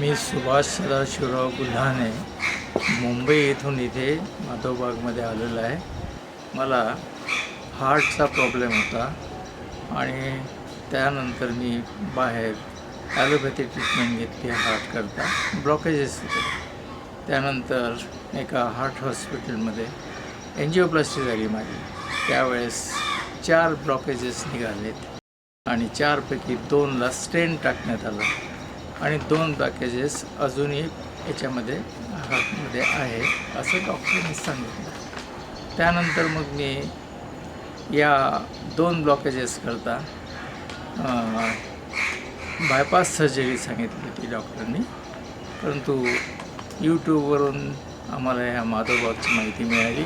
मी सुभाष सदाशिवराव गुल्हाने मुंबई येथून इथे माधवबागमध्ये आलेलो आहे. मला हार्टचा प्रॉब्लेम होता आणि त्यानंतर मी बाहेर ॲलोपॅथी ट्रीटमेंट घेतली हार्टकरता ब्लॉकेजेस होते. त्यानंतर एका हार्ट हॉस्पिटलमध्ये एन्जिओप्लास्टी झाली माझी. त्यावेळेस चार ब्लॉकेजेस निघालेत आणि चारपैकी दोनला स्टेन टाकण्यात आलं. आणि दोन पॅकेजेस अजूनही याच्यामध्ये हातमध्ये आहे असं डॉक्टरांनी सांगितलं. त्यानंतर मग मी या दोन ब्लॉकेजेस करता बायपास सर्जरी सांगितली होती डॉक्टरांनी परंतु यूट्यूबवरून आम्हाला ह्या माधवबागची माहिती मिळाली.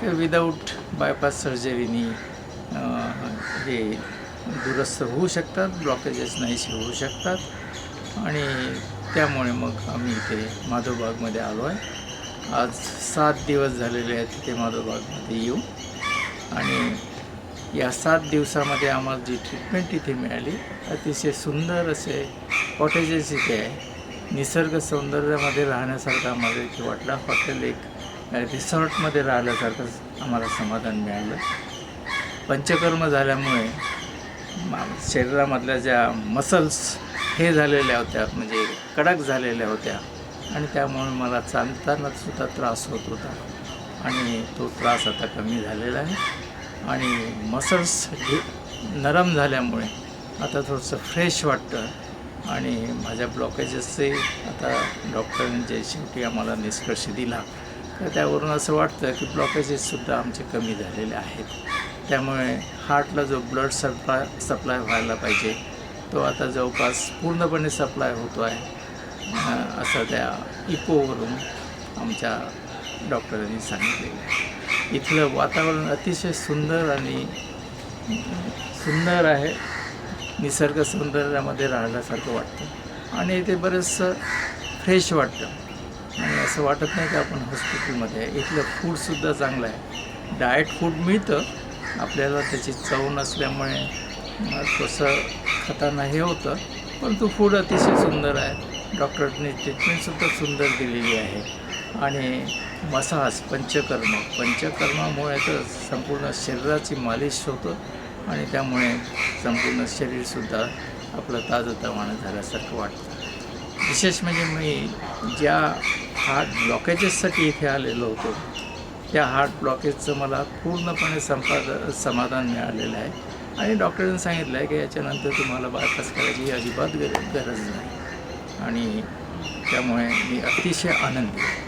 तर विदाऊट बायपास सर्जरीनी हे दुरुस्त होऊ शकतात ब्लॉकेजेस नाहीसे होऊ शकतात. आणि त्यामुळे मग आम्ही इथे माधवबागमध्ये आलो आहे. आज सात दिवस झालेले आहेत तिथे माधवबागमध्ये येऊ आणि या सात दिवसामध्ये आम्हाला जी ट्रीटमेंट इथे मिळाली अतिशय सुंदर असे कॉटेजेस इथे आहे. निसर्ग सौंदर्यामध्ये राहण्यासारखं आम्हाला इथे वाटलं. हॉटेल एक रिसॉर्टमध्ये राहिल्यासारखं आम्हाला समाधान मिळालं. पंचकर्म झाल्यामुळे शरीरामधल्या ज्या मसल्स हे झालेल्या होत्या म्हणजे कडक झालेल्या होत्या. आणि त्यामुळे मला चालतानासुद्धा त्रास होत होता. आणि तो त्रास आता कमी झालेला आहे. आणि मसल्स नरम झाल्यामुळे आता थोडंसं फ्रेश वाटतं. आणि माझ्या ब्लॉकेजेसचे आता डॉक्टरांनी जे शेवटी आम्हाला निष्कर्ष दिला तर त्यावरून असं वाटतं की ब्लॉकेजेससुद्धा आमचे कमी झालेले आहेत. त्यामुळे हार्टला जो ब्लड सप्लाय सप्लाय व्हायला पाहिजे तो आता जवळपास पूर्णपणे सप्लाय होतो आहे असं त्या इकोवरून आमच्या डॉक्टरांनी सांगितलेलं आहे. इथलं वातावरण अतिशय सुंदर आणि सुंदर आहे निसर्ग सौंदर्यामध्ये राहिल्यासारखं वाटतं आणि इथे बरंचसं फ्रेश वाटतं. आणि असं वाटत नाही की आपण हॉस्पिटलमध्ये इथलं फूडसुद्धा चांगलं आहे. डाएट फूड मिळतं आपल्याला त्याची चव नसल्यामुळे तसं खाताना हे होतं. परंतु फूड अतिशय सुंदर आहे. डॉक्टरने ट्रीटमेंटसुद्धा सुंदर दिलेली आहे. आणि मसाज पंचकर्म पंचकर्मामुळे तर संपूर्ण शरीराची मालिश होतं. आणि त्यामुळे संपूर्ण शरीरसुद्धा आपलं ताजंतवानं झाल्यासारखं वाटतं. विशेष म्हणजे मी ज्या हार्ट ब्लॉकेजेससाठी इथे आलेलो होतो त्या हार्ट ब्लॉकेजचं मला पूर्णपणे संपाद समाधान मिळालेलं आहे. आणि डॉक्टरांनी सांगितलं आहे की याच्यानंतर तुम्हाला बायपास करायची अजिबात गरज नाही. आणि त्यामुळे मी अतिशय आनंदी आहे.